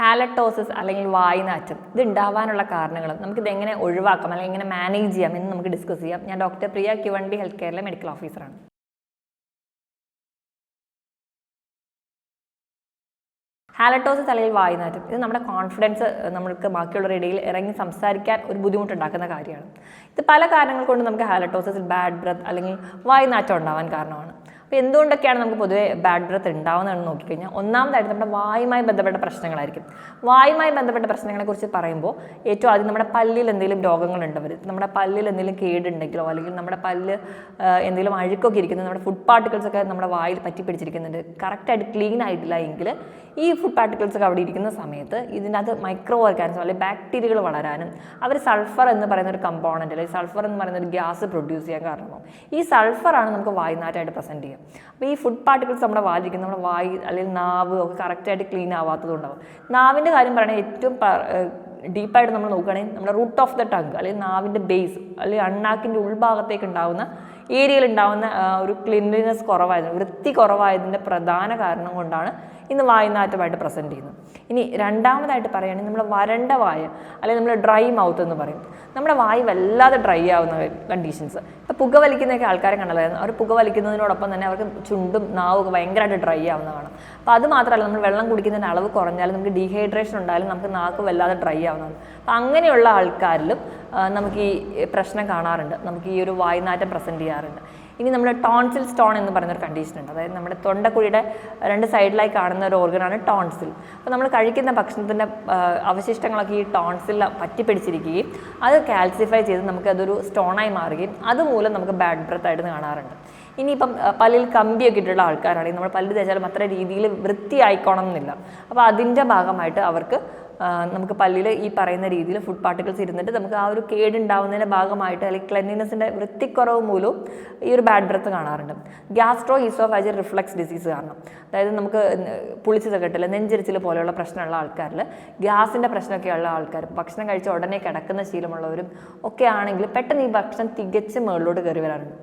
ഹാലറ്റോസിസ് അല്ലെങ്കിൽ വായുനാറ്റം ഇത് ഉണ്ടാവാനുള്ള കാരണങ്ങളും നമുക്കിത് എങ്ങനെ ഒഴിവാക്കാം അല്ലെങ്കിൽ എങ്ങനെ മാനേജ് ചെയ്യാം എന്ന് നമുക്ക് ഡിസ്കസ് ചെയ്യാം. ഞാൻ ഡോക്ടർ പ്രിയ ക്യുവണ്ടി ഹെൽത്ത് കെയറിലെ മെഡിക്കൽ ഓഫീസറാണ് ഹാലറ്റോസിസ് അല്ലെങ്കിൽ വായുനാറ്റം ഇത് നമ്മുടെ കോൺഫിഡൻസ് നമ്മൾക്ക് ബാക്കിയുള്ളവരുടെ ഇടയിൽ ഇറങ്ങി സംസാരിക്കാൻ ഒരു ബുദ്ധിമുട്ടുണ്ടാക്കുന്ന കാര്യമാണ്. ഇത് പല കാരണങ്ങൾ കൊണ്ട് നമുക്ക് ഹാലറ്റോസിസ് ബാഡ് ബ്രത്ത് അല്ലെങ്കിൽ വായുനാറ്റം ഉണ്ടാവാൻ കാരണമാണ്. അപ്പോൾ എന്തുകൊണ്ടൊക്കെയാണ് നമുക്ക് പൊതുവേ ബാഡ് ബ്രത്ത് ഉണ്ടാവുന്നതെന്ന് നോക്കിക്കഴിഞ്ഞാൽ ഒന്നാമതായിട്ട് നമ്മുടെ വായുമായി ബന്ധപ്പെട്ട പ്രശ്നങ്ങളായിരിക്കും. വായുമായി ബന്ധപ്പെട്ട പ്രശ്നങ്ങളെക്കുറിച്ച് പറയുമ്പോൾ ഏറ്റവും ആദ്യം നമ്മുടെ പല്ലിൽ എന്തെങ്കിലും രോഗങ്ങളുണ്ടവർ നമ്മുടെ പല്ലിൽ എന്തെങ്കിലും കേടുണ്ടെങ്കിലോ അല്ലെങ്കിൽ നമ്മുടെ പല്ല് എന്തെങ്കിലും അഴുക്കൊക്കെ ഇരിക്കുന്നത് നമ്മുടെ ഫുഡ് പാർട്ടിക്കിൾസ് ഒക്കെ നമ്മുടെ വായിൽ പറ്റി പിടിച്ചിരിക്കുന്നുണ്ട്. കറക്റ്റായിട്ട് ക്ലീൻ ആയിട്ടില്ല എങ്കിൽ ഈ ഫുഡ് പാർട്ടിക്കിൾസ് ഒക്കെ അവിടെ ഇരിക്കുന്ന സമയത്ത് ഇതിനകത്ത് മൈക്രോ ഓർഗാനിസം അല്ലെങ്കിൽ ബാക്ടീരിയകൾ വളരാനും അവർ സൾഫർ എന്ന് പറയുന്ന ഒരു കമ്പോണന്റ് അല്ലെങ്കിൽ സൾഫർ എന്ന് പറയുന്ന ഒരു ഗ്യാസ് പ്രൊഡ്യൂസ് ചെയ്യാൻ കാരണമാവും. ഈ സൾഫറാണ് നമുക്ക് വായുനാറ്റായിട്ട് പ്രസന്റ് ചെയ്യുക. അപ്പോൾ ഈ ഫുഡ് പാർട്ടിക്കിൾസ് നമ്മുടെ വായിലിരിക്കുന്ന നമ്മുടെ വായി അല്ലെങ്കിൽ നാവ് ഒക്കെ കറക്റ്റായിട്ട് ക്ലീൻ ആവാത്തതുണ്ടാവും നാവിന്റെ കാര്യം പറയുകയാണെങ്കിൽ ഏറ്റവും ഡീപ്പായിട്ട് നമ്മൾ നോക്കുകയാണെങ്കിൽ നമ്മുടെ റൂട്ട് ഓഫ് ദ ടങ് അല്ലെങ്കിൽ നാവിന്റെ ബേസ് അല്ലെങ്കിൽ അണ്ണാക്കിന്റെ ഉൾഭാഗത്തേക്ക് ഉണ്ടാകുന്ന ഏരിയയിൽ ഉണ്ടാകുന്ന ഒരു ക്ലീൻലിനെസ് കുറവായതിന് വൃത്തി കുറവായതിന്റെ പ്രധാന കാരണം കൊണ്ടാണ് ഇന്ന് വായുനാറ്റമായിട്ട് പ്രസന്റ് ചെയ്യുന്നു. ഇനി രണ്ടാമതായിട്ട് പറയുകയാണെങ്കിൽ നമ്മൾ വരണ്ട വായ അല്ലെങ്കിൽ നമ്മൾ ഡ്രൈ മൗത്ത് എന്ന് പറയും. നമ്മുടെ വായു വല്ലാതെ ഡ്രൈ ആവുന്ന കണ്ടീഷൻസ് ഇപ്പോൾ പുക വലിക്കുന്നൊക്കെ ആൾക്കാരെ കണ്ടതായിരുന്നു. അവർ പുക വലിക്കുന്നതിനോടൊപ്പം തന്നെ അവർക്ക് ചുണ്ടും നാവും ഭയങ്കരമായിട്ട് ഡ്രൈ ആവുന്ന അപ്പോൾ അത് മാത്രമല്ല നമ്മൾ വെള്ളം കുടിക്കുന്നതിന്റെ അളവ് കുറഞ്ഞാലും നമുക്ക് ഡീഹൈഡ്രേഷൻ ഉണ്ടായാലും നമുക്ക് നാക്ക് വല്ലാതെ ഡ്രൈ ആവുന്നതാണ്. അപ്പോൾ അങ്ങനെയുള്ള ആൾക്കാരിലും നമുക്ക് ഈ പ്രശ്നം കാണാറുണ്ട്. നമുക്ക് ഈ ഒരു വായുനാറ്റം പ്രസന്റ് ചെയ്യാറുണ്ട്. ഇനി നമ്മുടെ ടോൺസിൽ സ്റ്റോൺ എന്ന് പറയുന്നൊരു കണ്ടീഷൻ ഉണ്ട്. അതായത് നമ്മുടെ തൊണ്ടക്കുഴിയുടെ രണ്ട് സൈഡിലായി കാണുന്ന ഒരു ഓർഗനാണ് ടോൺസിൽ അപ്പോൾ നമ്മൾ കഴിക്കുന്ന ഭക്ഷണത്തിന്റെ അവശിഷ്ടങ്ങളൊക്കെ ഈ ടോൺസിൽ പറ്റിപ്പിടിച്ചിരിക്കുകയും അത് കാൽസിഫൈ ചെയ്ത് നമുക്ക് അതൊരു സ്റ്റോണായി മാറുകയും അതുമൂലം നമുക്ക് ബാഡ് ബ്രത്ത് ആയിട്ട് കാണാറുണ്ട്. ഇനിയിപ്പം പല്ലിൽ കമ്പിയൊക്കെ ഇട്ടിട്ടുള്ള ആൾക്കാരാണെങ്കിൽ നമ്മൾ പല്ല് തേച്ചാലും അത്ര രീതിയിൽ വൃത്തിയായിക്കോണം എന്നില്ല അപ്പോൾ അതിന്റെ ഭാഗമായിട്ട് അവർക്ക് നമുക്ക് പല്ലിൽ ഈ പറയുന്ന രീതിയിൽ ഫുഡ് പാർട്ടിക്കിൾസ് ഇരുന്നിട്ട് നമുക്ക് ആ ഒരു കേടുണ്ടാവുന്നതിന്റെ ഭാഗമായിട്ട് അല്ലെങ്കിൽ ക്ലെൻലിനെസ്സിന്റെ വൃത്തിക്കുറവ് മൂലവും ഈ ഒരു ബാഡ് ബ്രത്ത് കാണാറുണ്ട്. ഗ്യാസ്ട്രോ ഈസോഫാജർ റിഫ്ലക്സ് ഡിസീസ് കാരണം. അതായത് നമുക്ക് പുളിച്ചത് കെട്ടില്ല നെഞ്ചരിച്ചിൽ പോലെയുള്ള പ്രശ്നമുള്ള ആൾക്കാരിൽ ഗ്യാസിന്റെ പ്രശ്നമൊക്കെ ഉള്ള ആൾക്കാർ ഭക്ഷണം കഴിച്ച ഉടനെ കിടക്കുന്ന ശീലമുള്ളവരും ഒക്കെ ആണെങ്കിൽ പെട്ടെന്ന് ഈ ഭക്ഷണം തികച്ച് മുകളിലോട്ട് കയറി വരാറുണ്ട്.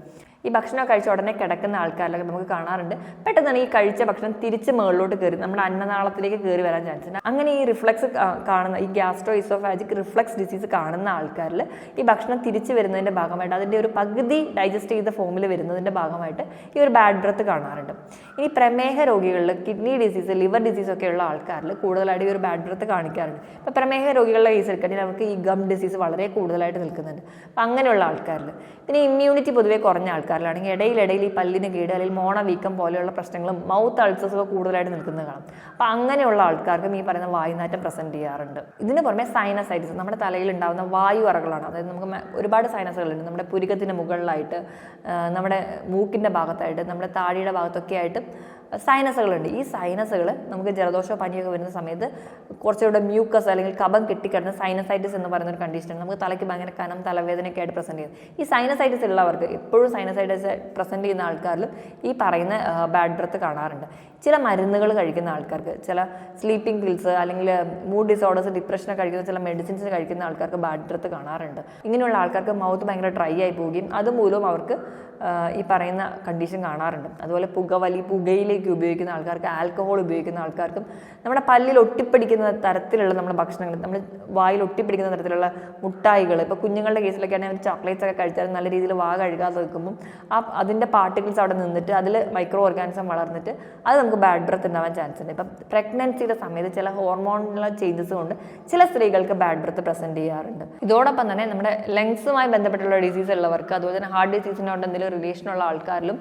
ഈ ഭക്ഷണം കഴിച്ച ഉടനെ കിടക്കുന്ന ആൾക്കാരിലൊക്കെ നമുക്ക് കാണാറുണ്ട്. പെട്ടെന്ന് ഈ കഴിച്ച ഭക്ഷണം തിരിച്ച് മുകളിലോട്ട് കയറി നമ്മുടെ അന്നനാളത്തിലേക്ക് കയറി വരാൻ ചാൻസ് ഉണ്ട്. അങ്ങനെ ഈ റിഫ്ലക്സ് കാണുന്ന ഈ ഗ്യാസ്ട്രോ ഇസോഫാജിക് റിഫ്ലക്സ് ഡിസീസ് കാണുന്ന ആൾക്കാരിൽ ഈ ഭക്ഷണം തിരിച്ച് വരുന്നതിന്റെ ഭാഗമായിട്ട് അതിന്റെ ഒരു പകുതി ഡൈജസ്റ്റ് ചെയ്ത ഫോമിൽ വരുന്നതിന്റെ ഭാഗമായിട്ട് ഈ ഒരു ബാഡ് ബ്രത്ത് കാണാറുണ്ട്. ഇനി പ്രമേഹ രോഗികളിൽ കിഡ്നി ഡിസീസ് ലിവർ ഡിസീസ് ഒക്കെ ഉള്ള ആൾക്കാരിൽ കൂടുതലായിട്ട് ഈ ഒരു ബാഡ് ബ്രത്ത് കാണിക്കാറുണ്ട്. ഇപ്പോൾ പ്രമേഹ രോഗികളുടെ കേസ് എടുക്കുകയാണെങ്കിൽ നമുക്ക് ഈ ഗം ഡിസീസ് വളരെ കൂടുതലായിട്ട് നിൽക്കുന്നുണ്ട്. അപ്പം അങ്ങനെയുള്ള ആൾക്കാരിൽ പിന്നെ ഇമ്മ്യൂണിറ്റി പൊതുവേ കുറഞ്ഞ ആൾക്കാരിലാണെങ്കിൽ ഇടയിലിടയിൽ ഈ പല്ലിന് കേട് അല്ലെങ്കിൽ മോണ വീക്കം പോലെയുള്ള പ്രശ്നങ്ങളും മൗത്ത് അൾസേഴ്സ് ഒക്കെ കൂടുതലായിട്ട് നിൽക്കുന്നത് കാണാം. അപ്പം അങ്ങനെയുള്ള ആൾക്കാർക്കും ഈ പറയുന്ന വായുനാറ്റം പ്രസന്റ് ചെയ്യാറുണ്ട്. ഇതിന് പുറമെ സൈനസൈറ്റിസ് നമ്മുടെ തലയിൽ ഉണ്ടാകുന്ന വായു അറകളാണ് അതായത് നമുക്ക് ഒരുപാട് സൈനസുകളുണ്ട് നമ്മുടെ പുരികത്തിന് മുകളിലായിട്ട് നമ്മുടെ മൂക്കിന്റെ ഭാഗത്തായിട്ട് നമ്മുടെ താടിയുടെ ഭാഗത്തൊക്കെ ആയിട്ട് സൈനസുകളുണ്ട് ഈ സൈനസുകൾ നമുക്ക് ജലദോഷമോ പനിയൊക്കെ വരുന്ന സമയത്ത് കുറച്ചുകൂടെ മ്യൂക്കസ് അല്ലെങ്കിൽ കബം കെട്ടിക്കിടന്ന സൈനസൈറ്റിസ് എന്ന് പറയുന്ന ഒരു കണ്ടീഷൻ നമുക്ക് തലയ്ക്ക് ഭയങ്കര കനം തലവേദനയൊക്കെ ആയിട്ട് പ്രസന്റ് ചെയ്യുന്നത് ഈ സൈനസൈറ്റിസ് ഉള്ളവർക്ക് എപ്പോഴും സൈനസൈറ്റിസ് പ്രസന്റ് ചെയ്യുന്ന ആൾക്കാരിലും ഈ പറയുന്ന ബാഡ് ബ്രത്ത് കാണാറുണ്ട്. ചില മരുന്നുകൾ കഴിക്കുന്ന ആൾക്കാർക്ക് ചില സ്ലീപ്പിംഗ് പിൽസ് അല്ലെങ്കിൽ മൂഡ് ഡിസോർഡേഴ്സ് ഡിപ്രഷനൊക്കെ കഴിക്കുന്ന ചില മെഡിസിൻസ് കഴിക്കുന്ന ആൾക്കാർക്ക് ബാഡ് ബ്രത്ത് കാണാറുണ്ട്. ഇങ്ങനെയുള്ള ആൾക്കാർക്ക് മൗത്ത് ഭയങ്കര ഡ്രൈ ആയി പോവുകയും അതുമൂലം അവർക്ക് ഈ പറയുന്ന കണ്ടീഷൻ കാണാറുണ്ട്. അതുപോലെ പുകവലി പുകയിലേക്ക് ഉപയോഗിക്കുന്ന ആൾക്കാർക്ക് ആൽക്കഹോൾ ഉപയോഗിക്കുന്ന ആൾക്കാർക്കും നമ്മുടെ പല്ലിൽ ഒട്ടിപ്പിടിക്കുന്ന തരത്തിലുള്ള നമ്മുടെ ഭക്ഷണങ്ങൾ നമ്മൾ വായിൽ ഒട്ടിപ്പിടിക്കുന്ന തരത്തിലുള്ള മുട്ടായികൾ ഇപ്പോൾ കുഞ്ഞുങ്ങളുടെ കേസിലൊക്കെ ആണെങ്കിൽ ചോക്ലേറ്റ്സ് ഒക്കെ കഴിച്ചാൽ നല്ല രീതിയിൽ വാ കഴുകാതെ വെക്കുമ്പം ആ അതിന്റെ പാർട്ടിക്കിൾസ് അവിടെ നിന്നിട്ട് അതിൽ മൈക്രോ ഓർഗാനിസം വളർന്നിട്ട് അത് നമുക്ക് ബാഡ് ബ്രത്ത് ഉണ്ടാവാൻ ചാൻസ് ഉണ്ട്. ഇപ്പം പ്രഗ്നൻസിയുടെ സമയത്ത് ചില ഹോർമോണുള്ള ചേഞ്ചസ് കൊണ്ട് ചില സ്ത്രീകൾക്ക് ബാഡ് ബ്രത്ത് പ്രസന്റ് ചെയ്യാറുണ്ട്. ഇതോടൊപ്പം തന്നെ നമ്മുടെ ലങ്സുമായി ബന്ധപ്പെട്ടുള്ള ഡിസീസ് ഉള്ളവർക്ക് അതുപോലെ തന്നെ ഹാർട്ട് ഡിസീസിനോട് എന്തെങ്കിലും റിലേഷൻ ഉള്ള ആൾക്കാരിലും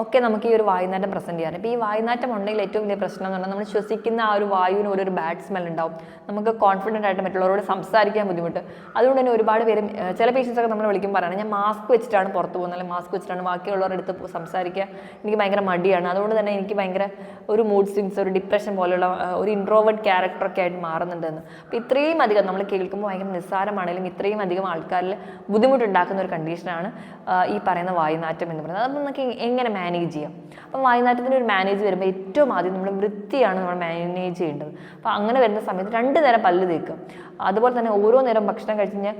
ഒക്കെ നമുക്ക് ഈ ഒരു വായുനാറ്റം പ്രസന്റ് ചെയ്യാറ് ഇപ്പോൾ ഈ വായുനാറ്റം ഉണ്ടെങ്കിൽ ഏറ്റവും വലിയ പ്രശ്നം എന്ന് പറഞ്ഞാൽ നമ്മൾ ശ്വസിക്കുന്ന ആ ഒരു വായുവിന് ഒരു ബാഡ് സ്മെൽ ഉണ്ടാവും. നമുക്ക് കോൺഫിഡന്റ് ആയിട്ട് മറ്റുള്ളവരോട് സംസാരിക്കാൻ ബുദ്ധിമുട്ട്. അതുകൊണ്ട് തന്നെ ഒരുപാട് പേര് ചില പേഷ്യൻസ് ഒക്കെ നമ്മൾ വിളിക്കും പറയണം ഞാൻ മാസ്ക് വെച്ചിട്ടാണ് പുറത്ത് പോകുന്നത്. അല്ലെങ്കിൽ മാസ്ക് വെച്ചിട്ടാണ് ബാക്കിയുള്ളവരുടെ അടുത്ത് സംസാരിക്കുക എനിക്ക് ഭയങ്കര മടിയാണ്. അതുകൊണ്ട് തന്നെ എനിക്ക് ഭയങ്കര ഒരു മൂഡ് സ്വിങ്സ് ഒരു ഡിപ്രഷൻ പോലെയുള്ള ഒരു ഇൻട്രോവേർഡ് ക്യാരക്ടറൊക്കെ ആയിട്ട് മാറുന്നുണ്ടെന്ന്. അപ്പോൾ ഇത്രയും അധികം നമ്മൾ കേൾക്കുമ്പോൾ ഭയങ്കര നിസ്സാരമാണെങ്കിലും ഇത്രയും അധികം ആൾക്കാരിൽ ബുദ്ധിമുട്ടുണ്ടാക്കുന്ന ഒരു കണ്ടീഷനാണ് ഈ പറയുന്ന വായുനാറ്റം എന്ന് പറയുന്നത്. അത് നമുക്ക് എങ്ങനെ മാനേജ് ചെയ്യാം. അപ്പം വായുനാറ്റത്തിന്റെ ഒരു മാനേജ് വരുമ്പോൾ ഏറ്റവും ആദ്യം നമ്മൾ വൃത്തിയാണ് നമ്മൾ മാനേജ് ചെയ്യേണ്ടത്. അപ്പോൾ അങ്ങനെ വരുന്ന സമയത്ത് രണ്ട് നേരം പല്ല് തേക്കുക. അതുപോലെ തന്നെ ഓരോ നേരം ഭക്ഷണം കഴിച്ച് കഴിഞ്ഞാൽ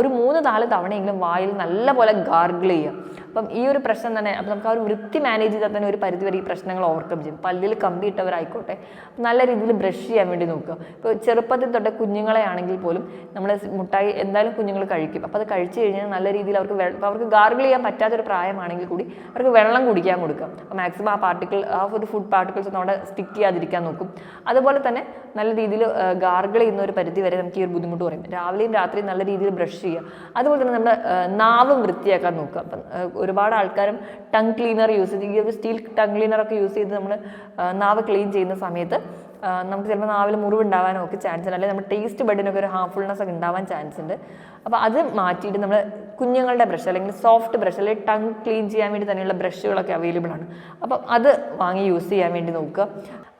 ഒരു മൂന്ന് നാല് തവണയെങ്കിലും വായിൽ നല്ലപോലെ ഗാർഗിൾ ചെയ്യുക. അപ്പം ഈ ഒരു പ്രശ്നം തന്നെ അപ്പം നമുക്ക് ആ ഒരു വൃത്തി മാനേജ് ചെയ്താൽ തന്നെ ഒരു പരിധി വരെ ഈ പ്രശ്നങ്ങൾ ഓവർകം ചെയ്യും. പല്ലിൽ കമ്പി ഇട്ടവരായിക്കോട്ടെ നല്ല രീതിയിൽ ബ്രഷ് ചെയ്യാൻ വേണ്ടി നോക്കുക. ഇപ്പോൾ ചെറുപ്പത്തിൽ തൊട്ട് കുഞ്ഞുങ്ങളെ ആണെങ്കിൽ പോലും നമ്മൾ മുട്ടായി എന്തായാലും കുഞ്ഞുങ്ങൾ കഴിക്കും. അപ്പോൾ അത് കഴിച്ചു കഴിഞ്ഞാൽ നല്ല രീതിയിൽ അവർക്ക് അവർക്ക് ഗാർഗിൾ ചെയ്യാൻ പറ്റാത്തൊരു പ്രായമാണെങ്കിൽ കൂടി അവർക്ക് വെള്ളം കുടിക്കാൻ കൊടുക്കുക. അപ്പോൾ മാക്സിമം ആ പാർട്ടിക്കിൾ ആ ഒരു ഫുഡ് പാർട്ടിക്കിൾസ് നമ്മുടെ സ്റ്റിക്ക് ചെയ്യാതിരിക്കാൻ നോക്കും. അതുപോലെ തന്നെ നല്ല രീതിയിൽ ഗാർഗിൾ ചെയ്യുന്ന ഒരു പരിധി വരെ നമുക്ക് ഈ ഒരു ബുദ്ധിമുട്ട് പറയും. രാവിലെയും രാത്രിയും നല്ല രീതിയിൽ ബ്രഷ് ചെയ്യുക. അതുപോലെ തന്നെ നമ്മുടെ നാവും വൃത്തിയാക്കാൻ നോക്കുക. അപ്പം ഒരുപാട് ആൾക്കാരും ടങ് ക്ലീനർ യൂസ് ചെയ്ത് ഈ ഒരു സ്റ്റീൽ ടങ് ക്ലീനറൊക്കെ യൂസ് ചെയ്ത് നമ്മൾ നാവ് ക്ലീൻ ചെയ്യുന്ന സമയത്ത് നമുക്ക് ചിലപ്പോൾ നാവിൽ മുറിവുണ്ടാവാനോ ഒക്കെ ചാൻസ് ഉണ്ട്. അല്ലെങ്കിൽ നമ്മുടെ ടേസ്റ്റ് ബഡിനൊക്കെ ഒരു ഹാർഫുൾനെസ് ഒക്കെ ഉണ്ടാവാൻ ചാൻസ് ഉണ്ട്. അപ്പോൾ അത് മാറ്റിയിട്ട് നമ്മൾ കുഞ്ഞുങ്ങളുടെ ബ്രഷ് അല്ലെങ്കിൽ സോഫ്റ്റ് ബ്രഷ് അല്ലെങ്കിൽ ടങ് ക്ലീൻ ചെയ്യാൻ വേണ്ടി തന്നെയുള്ള ബ്രഷുകളൊക്കെ അവൈലബിൾ ആണ്. അപ്പം അത് വാങ്ങി യൂസ് ചെയ്യാൻ വേണ്ടി നോക്കുക.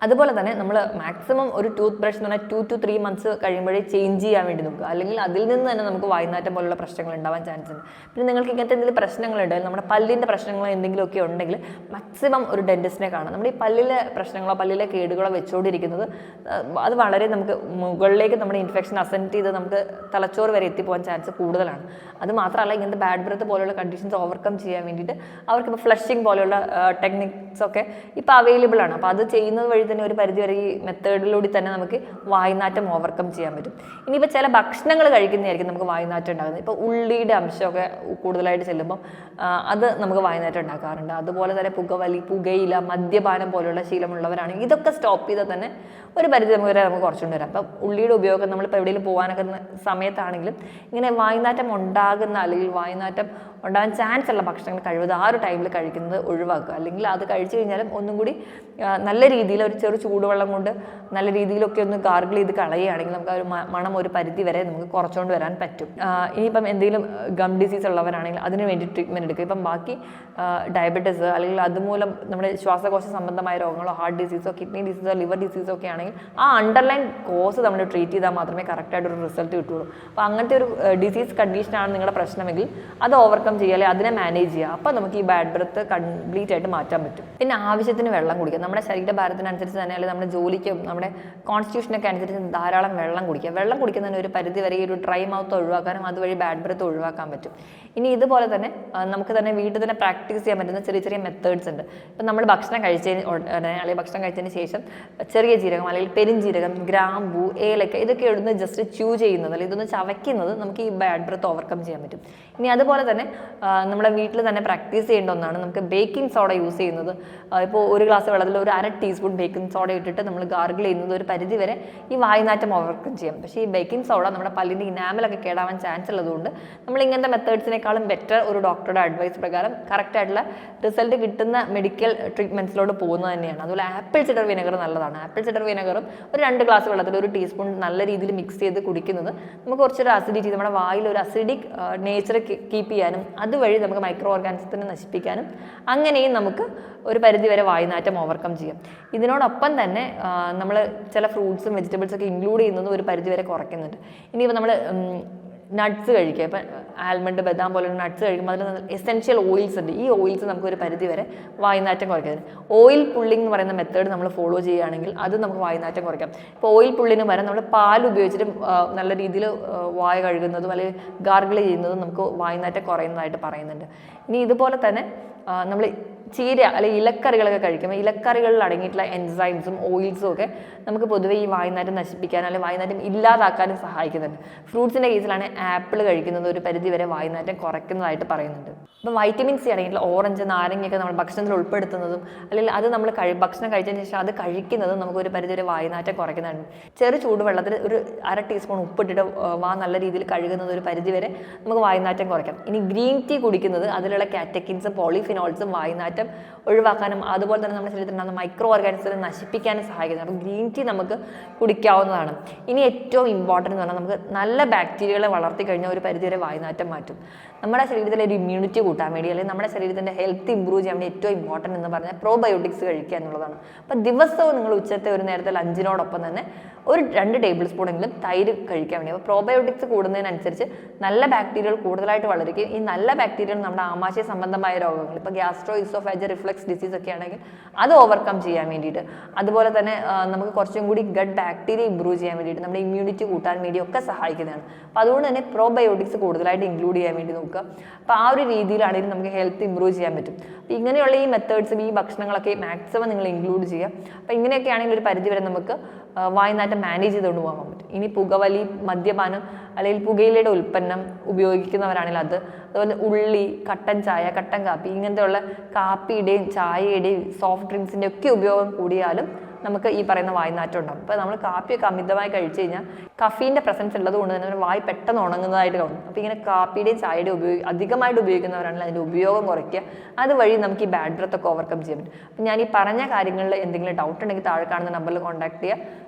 അതുപോലെ തന്നെ നമ്മൾ മാക്സിമം ഒരു ടൂത്ത് ബ്രഷ് എന്ന് പറഞ്ഞാൽ ടു ടു ത്രീ മന്ത്സ് കഴിയുമ്പോഴേ ചേഞ്ച് ചെയ്യാൻ വേണ്ടി നോക്കുക. അല്ലെങ്കിൽ അതിൽ നിന്ന് തന്നെ നമുക്ക് വായ്നാറ്റം പോലുള്ള പ്രശ്നങ്ങൾ ഉണ്ടാവാൻ ചാൻസ് ഉണ്ട്. പിന്നെ നിങ്ങൾക്ക് ഇങ്ങനത്തെ എന്തെങ്കിലും ഉണ്ടെങ്കിൽ നമ്മുടെ പല്ലിന്റെ പ്രശ്നങ്ങളോ എന്തെങ്കിലുമൊക്കെ ഉണ്ടെങ്കിൽ മാക്സിമം ഒരു ഡെന്റിസ്റ്റിനെ കാണാം നമ്മുടെ ഈ പല്ലിലെ പ്രശ്നങ്ങളോ പല്ലിലെ കേടുകളോ വെച്ചുകൊണ്ടിരിക്കുന്നത് അത് വളരെ നമുക്ക് മുകളിലേക്ക് നമ്മുടെ ഇൻഫെക്ഷൻ അസെന്റ് ചെയ്ത് നമുക്ക് തലച്ചോറ് വരെ എത്തിപ്പോകാൻ ചാൻസ് കൂടുതലാണ്. അത് മാത്രമല്ല ഇങ്ങനത്തെ ബാഡ് ബ്രത്ത് പോലുള്ള കണ്ടീഷൻസ് ഓവർകം ചെയ്യാൻ വേണ്ടിയിട്ട് അവർക്കിപ്പോൾ ഫ്ലഷിങ് പോലെയുള്ള ടെക്നിക്സ് ഒക്കെ ഇപ്പോൾ അവൈലബിൾ ആണ്. അപ്പോൾ അത് ചെയ്യുന്നത് വഴി തന്നെ ഒരു പരിധി വരെ ഈ മെത്തേഡിലൂടെ തന്നെ നമുക്ക് വായുനാറ്റം ഓവർകം ചെയ്യാൻ പറ്റും. ഇനിയിപ്പോൾ ചില ഭക്ഷണങ്ങൾ കഴിക്കുന്നതായിരിക്കും നമുക്ക് വായുനാറ്റം ഉണ്ടാകുന്നത്. ഇപ്പോൾ ഉള്ളിയുടെ അംശമൊക്കെ കൂടുതലായിട്ട് ചെല്ലുമ്പം അത് നമുക്ക് വായുനാറ്റം ഉണ്ടാക്കാറുണ്ട്. അതുപോലെ തന്നെ പുകവലി പുകയില മദ്യപാനം പോലുള്ള ശീലമുള്ളവരാണെങ്കിൽ ഇതൊക്കെ സ്റ്റോപ്പ് ചെയ്താൽ തന്നെ ഒരു പരിധി നമുക്ക് വരെ നമുക്ക് കുറച്ചുകൊണ്ട് വരാം. അപ്പം ഉള്ളിയുടെ ഉപയോഗം നമ്മളിപ്പോൾ എവിടെയെങ്കിലും പോകാനൊക്കെ സമയത്താണെങ്കിലും ഇങ്ങനെ വായുനാറ്റം ഉണ്ടാകുന്ന അല്ലെങ്കിൽ വായുനാറ്റം ഉണ്ടാകാൻ ചാൻസ് ഉള്ള ഭക്ഷണങ്ങൾ കഴിവത് ആ ഒരു ടൈമിൽ കഴിക്കുന്നത് ഒഴിവാക്കുക. അല്ലെങ്കിൽ അത് കഴിച്ചു കഴിഞ്ഞാലും ഒന്നും കൂടി നല്ല രീതിയിൽ ഒരു ചെറു ചൂടുവെള്ളം കൊണ്ട് നല്ല രീതിയിലൊക്കെ ഒന്ന് ഗാർഗിൾ ചെയ്ത് കളയുകയാണെങ്കിൽ നമുക്ക് ആ ഒരു മണം ഒരു പരിധി വരെ നമുക്ക് കുറച്ചുകൊണ്ട് വരാൻ പറ്റും. ഇനിയിപ്പം എന്തെങ്കിലും ഗം ഡിസീസ് ഉള്ളവരാണെങ്കിൽ അതിന് വേണ്ടി ട്രീറ്റ്മെന്റ് എടുക്കുക. ഇപ്പം ബാക്കി ഡയബറ്റീസ് അല്ലെങ്കിൽ അതുമൂലം നമ്മുടെ ശ്വാസകോശ സംബന്ധമായ രോഗങ്ങളോ ഹാർട്ട് ഡിസീസോ കിഡ്നി ഡിസീസോ ലിവർ ഡിസീസോ ഒക്കെ ആണെങ്കിൽ ആ അണ്ടർലൈൻ കോസ് നമ്മൾ ട്രീറ്റ് ചെയ്താൽ മാത്രമേ കറക്റ്റായിട്ട് ഒരു റിസൾട്ട് കിട്ടുള്ളൂ അപ്പോൾ അങ്ങനത്തെ ഒരു ഡിസീസ് കണ്ടീഷനാണ് നിങ്ങളുടെ പ്രശ്നമെങ്കിൽ അത് ഓവർകം ചെയ്യുക അല്ലെങ്കിൽ അതിനെ മാനേജ് ചെയ്യുക അപ്പോൾ നമുക്ക് ഈ ബാഡ് ബ്രത്ത് കംപ്ലീറ്റ് ആയിട്ട് മാറ്റാൻ പറ്റും. പിന്നെ ആവശ്യത്തിന് വെള്ളം കുടിക്കുക. നമ്മുടെ ശരീരഭാരത്തിനനുസരിച്ച് തന്നെ അല്ലെങ്കിൽ നമ്മുടെ ജോലിക്കും നമ്മുടെ കോൺസ്റ്റിറ്റ്യൂഷനൊക്കെ അനുസരിച്ച് ധാരാളം വെള്ളം കുടിക്കുക. വെള്ളം കുടിക്കുന്നതിന് ഒരു പരിധി വരെ ഈ ഒരു ഡ്രൈ മൗത്ത് ഒഴിവാക്കാനും അതുവഴി ബാഡ് ബ്രത്ത് ഒഴിവാക്കാൻ പറ്റും. ഇനി ഇതുപോലെ തന്നെ നമുക്ക് തന്നെ വീട്ടിൽ തന്നെ പ്രാക്ടീസ് ചെയ്യാൻ പറ്റുന്ന ചെറിയ ചെറിയ മെത്തേഡ്സ് ഉണ്ട്. ഇപ്പം നമ്മൾ ഭക്ഷണം കഴിച്ചതിന് അല്ലെങ്കിൽ ഭക്ഷണം കഴിച്ചതിന് ശേഷം ചെറിയ ജീരകം അല്ലെങ്കിൽ പെരിഞ്ചീരകം ഗ്രാമ്പൂ ഏലക്ക ഇതൊക്കെ എടുന്ന് ജസ്റ്റ് ച്യൂ ചെയ്യുന്നത് അല്ലെങ്കിൽ ഇതൊന്ന് ചവയ്ക്കുന്നത് നമുക്ക് ഈ ബാഡ് ബ്രത്ത് ഓവർകം ചെയ്യാൻ പറ്റും. ഇനി അതുപോലെ തന്നെ നമ്മുടെ വീട്ടിൽ തന്നെ പ്രാക്ടീസ് ചെയ്യേണ്ട ഒന്നാണ് നമുക്ക് ബേക്കിംഗ് സോഡ യൂസ് ചെയ്യുന്നത്. ഇപ്പോൾ ഒരു ഗ്ലാസ് വെള്ളത്തിൽ ഒരു അര ടീസ്പൂൺ ബേക്കിംഗ് സോഡ ഇട്ടിട്ട് നമ്മൾ ഗാർഗിൾ ചെയ്യുന്നത് ഒരു പരിധി വരെ ഈ വായുനാറ്റം ഓവർകം ചെയ്യാം പക്ഷേ ഈ ബേക്കിംഗ് സോഡ നമ്മുടെ പല്ലിന്റെ ഇനാമലൊക്കെ കേടാവാൻ ചാൻസ് ഉള്ളതുകൊണ്ട് നമ്മൾ ഇങ്ങനത്തെ മെത്തേഡ്സിനേക്കാളും ബെറ്റർ ഒരു ഡോക്ടറുടെ അഡ്വൈസ് പ്രകാരം കറക്റ്റ് ആയിട്ടുള്ള റിസൾട്ട് കിട്ടുന്ന മെഡിക്കൽ ട്രീറ്റ്മെന്റ്സിലോട്ട് പോകുന്നത് തന്നെയാണ്. അതുപോലെ ആപ്പിൾ സിഡർ വിനെഗർ നല്ലതാണ്. ആപ്പിൾ സിഡർ വിനെഗറും ഒരു രണ്ട് ഗ്ലാസ് വെള്ളത്തിൽ ഒരു ടീസ്പൂൺ നല്ല രീതിയിൽ മിക്സ് ചെയ്ത് കുടിക്കുന്നത് നമുക്ക് കുറച്ചൊരു അസിഡിറ്റി നമ്മുടെ വായിൽ ഒരു അസിഡിക് നേച്ചർ കീപ്പ് ചെയ്യാനും അതുവഴി നമുക്ക് മൈക്രോ ഓർഗാനിസത്തിനെ നശിപ്പിക്കാനും അങ്ങനെയും നമുക്ക് ഒരു പരിധി വരെ വായുനാറ്റം ഓവർകം ചെയ്യാം. ഇതിനോടൊപ്പം തന്നെ നമ്മൾ ചില ഫ്രൂട്ട്സും വെജിറ്റബിൾസ് ഒക്കെ ഇൻക്ലൂഡ് ചെയ്യുന്നത് ഒരു പരിധി വരെ കുറയ്ക്കുന്നുണ്ട് ഇനിയിപ്പോൾ നമ്മൾ നട്ട്സ് കഴിക്കുക. ഇപ്പം ആൽമണ്ട് ബദാം പോലുള്ള നട്ട്സ് കഴിക്കുമ്പോൾ അതിൽ എസെൻഷ്യൽ ഓയിൽസ് ഉണ്ട്. ഈ ഓയിൽസ് നമുക്ക് ഒരു പരിധി വരെ വായുനാറ്റം കുറയ്ക്കാം. ഓയിൽ പുള്ളിംഗ് എന്ന് പറയുന്ന മെത്തേഡ് നമ്മൾ ഫോളോ ചെയ്യുകയാണെങ്കിൽ അത് നമുക്ക് വായുനാറ്റം കുറയ്ക്കാം. ഇപ്പോൾ ഓയിൽ പുള്ളിന് പകരം നമ്മൾ പാൽ ഉപയോഗിച്ചിട്ട് നല്ല രീതിയിൽ വായ കഴുകുന്നതും അല്ലെങ്കിൽ ഗാർഗിൾ ചെയ്യുന്നതും നമുക്ക് വായുനാറ്റം കുറയുന്നതായിട്ട് പറയുന്നുണ്ട്. ഇനി ഇതുപോലെ തന്നെ നമ്മൾ ചീര അല്ലെങ്കിൽ ഇലക്കറികളൊക്കെ കഴിക്കുമ്പോൾ ഇലക്കറികളിൽ അടങ്ങിയിട്ടുള്ള എൻസൈംസും ഓയിൽസും ഒക്കെ നമുക്ക് പൊതുവെ ഈ വായുനാറ്റം നശിപ്പിക്കാനും അല്ലെങ്കിൽ വായുനാറ്റം ഇല്ലാതാക്കാനും സഹായിക്കുന്നുണ്ട്. ഫ്രൂട്ട്സിന്റെ കേസിലാണ് ആപ്പിൾ കഴിക്കുന്നത് ഒരു പരിധി വരെ വായുനാറ്റം കുറയ്ക്കുന്നതായിട്ട് പറയുന്നുണ്ട്. അപ്പോൾ വൈറ്റമിൻ സി അടങ്ങിയിട്ടുള്ള ഓറഞ്ച് നാരങ്ങയൊക്കെ നമ്മൾ ഭക്ഷണത്തിൽ ഉൾപ്പെടുത്തുന്നതും അല്ലെങ്കിൽ അത് നമ്മൾ കഴി ഭക്ഷണം കഴിച്ചതിന് ശേഷം അത് കഴിക്കുന്നതും നമുക്ക് ഒരു പരിധി വരെ വായുനാറ്റം കുറയ്ക്കുന്നുണ്ട്. ചെറു ചൂടുവെള്ളത്തിൽ ഒരു അര ടീസ്പൂൺ ഉപ്പിട്ടിട്ട് വാ നല്ല രീതിയിൽ കഴുകുന്നത് ഒരു പരിധി വരെ നമുക്ക് വായുനാറ്റം കുറയ്ക്കാം. ഇനി ഗ്രീൻ ടീ കുടിക്കുന്നത് അതിലുള്ള കാറ്റക്കിൻസും പോളിഫിനോൾസും വായുനാറ്റം item ഒഴിവാക്കാനും അതുപോലെ തന്നെ നമ്മുടെ ശരീരത്തിൽ നിന്ന് മൈക്രോ ഓർഗാനിസത്തിനെ നശിപ്പിക്കാനും സഹായിക്കുന്നത് അപ്പോൾ ഗ്രീൻ ടീ നമുക്ക് കുടിക്കാവുന്നതാണ്. ഇനി ഏറ്റവും ഇമ്പോർട്ടന്റ് എന്ന് പറഞ്ഞാൽ നമുക്ക് നല്ല ബാക്ടീരിയകളെ വളർത്തി കഴിഞ്ഞാൽ ഒരു പരിധിവരെ വായുനാറ്റം മാറ്റും. നമ്മുടെ ശരീരത്തിലെ ഒരു ഇമ്മ്യൂണിറ്റി കൂട്ടാൻ വേണ്ടി അല്ലെങ്കിൽ നമ്മുടെ ശരീരത്തിന്റെ ഹെൽത്ത് ഇമ്പ്രൂവ് ചെയ്യാൻ വേണ്ടി ഏറ്റവും ഇമ്പോർട്ടന്റ് എന്ന് പറഞ്ഞാൽ പ്രോബയോട്ടിക്സ് കഴിക്കുക എന്നുള്ളതാണ്. അപ്പോൾ ദിവസവും നിങ്ങൾ ഉച്ചത്തെ ഒരു നേരത്തെ ലഞ്ചിനോടൊപ്പം തന്നെ ഒരു രണ്ട് ടേബിൾ സ്പൂണെങ്കിലും തൈര് കഴിക്കാൻ വേണ്ടി. അപ്പോൾ പ്രോബയോട്ടിക്സ് കൂടുന്നതിനനുസരിച്ച് നല്ല ബാക്ടീരിയകൾ കൂടുതലായിട്ട് വളരുകയും ഈ നല്ല ബാക്ടീരിയകൾ നമ്മുടെ ആമാശയ സംബന്ധമായ രോഗങ്ങൾ ഇപ്പോൾ gastro oesophageal reflux reflux disease ഒക്കെ ആണെങ്കിൽ അത് ഓവർകം ചെയ്യാൻ വേണ്ടിയിട്ട്. അതുപോലെ തന്നെ നമുക്ക് കുറച്ചും കൂടി ഗഡ് ബാക്ടീരിയ ഇമ്പ്രൂവ് ചെയ്യാൻ വേണ്ടിയിട്ട് നമ്മുടെ ഇമ്മ്യൂണിറ്റി കൂട്ടാൻ വേണ്ടി ഒക്കെ സഹായിക്കുന്നതാണ്. അപ്പോൾ അതുകൊണ്ട് തന്നെ പ്രോബയോട്ടിക്സ് കൂടുതലായിട്ട് ഇൻക്ലൂഡ് ചെയ്യാൻ വേണ്ടി നോക്കുക. അപ്പോൾ ആ ഒരു രീതിയിലാണെങ്കിലും നമുക്ക് ഹെൽത്ത് ഇമ്പ്രൂവ് ചെയ്യാൻ പറ്റും. അപ്പോൾ ഇങ്ങനെയുള്ള ഈ മെത്തേഡ്സും ഈ ഭക്ഷണങ്ങളൊക്കെ മാക്സിമം നിങ്ങൾ ഇൻക്ലൂഡ് ചെയ്യുക. അപ്പോൾ ഇങ്ങനെയൊക്കെ ആണെങ്കിൽ ഒരു പരിധി വരെ നമുക്ക് വായുനാറ്റം മാനേജ് ചെയ്തുകൊണ്ട് പോകാൻ പറ്റും. ഇനി പുകവലി മദ്യപാനം അല്ലെങ്കിൽ പുകയിലയുടെ ഉൽപ്പന്നം ഉപയോഗിക്കുന്നവരാണെങ്കിൽ അത് അതുപോലെ ഉള്ളി കട്ടൻ ചായ കട്ടൻ കാപ്പി ഇങ്ങനത്തെയുള്ള കാപ്പിയുടെയും ചായയുടെയും സോഫ്റ്റ് ഡ്രിങ്ക്സിന്റെ ഒക്കെ ഉപയോഗം കൂടിയാലും നമുക്ക് ഈ പറയുന്ന വായുനാറ്റം ഉണ്ടാകും അപ്പോൾ നമ്മൾ കാപ്പിയൊക്കെ അമിതമായി കഴിച്ചു കഴിഞ്ഞാൽ കഫീന്റെ പ്രസൻസ് ഉള്ളത് കൊണ്ട് തന്നെ നമ്മുടെ വായ് പെട്ടെന്ന് ഉണങ്ങുന്നതായിട്ട് തോന്നും അപ്പോൾ ഇങ്ങനെ കാപ്പിയുടെയും ചായയുടെയും ഉപയോഗി അധികമായിട്ട് ഉപയോഗിക്കുന്നവരാണെങ്കിൽ അതിന്റെ ഉപയോഗം കുറയ്ക്കുക. അതുവഴി നമുക്ക് ഈ ബാഡ് ബ്രത്തൊക്കെ ഓവർകം ചെയ്യാൻ പറ്റും. അപ്പം ഞാൻ ഈ പറഞ്ഞ കാര്യങ്ങളിൽ എന്തെങ്കിലും ഡൗട്ട് ഉണ്ടെങ്കിൽ താഴെ കാണുന്ന നമ്പറിൽ കോൺടാക്ട് ചെയ്യുക.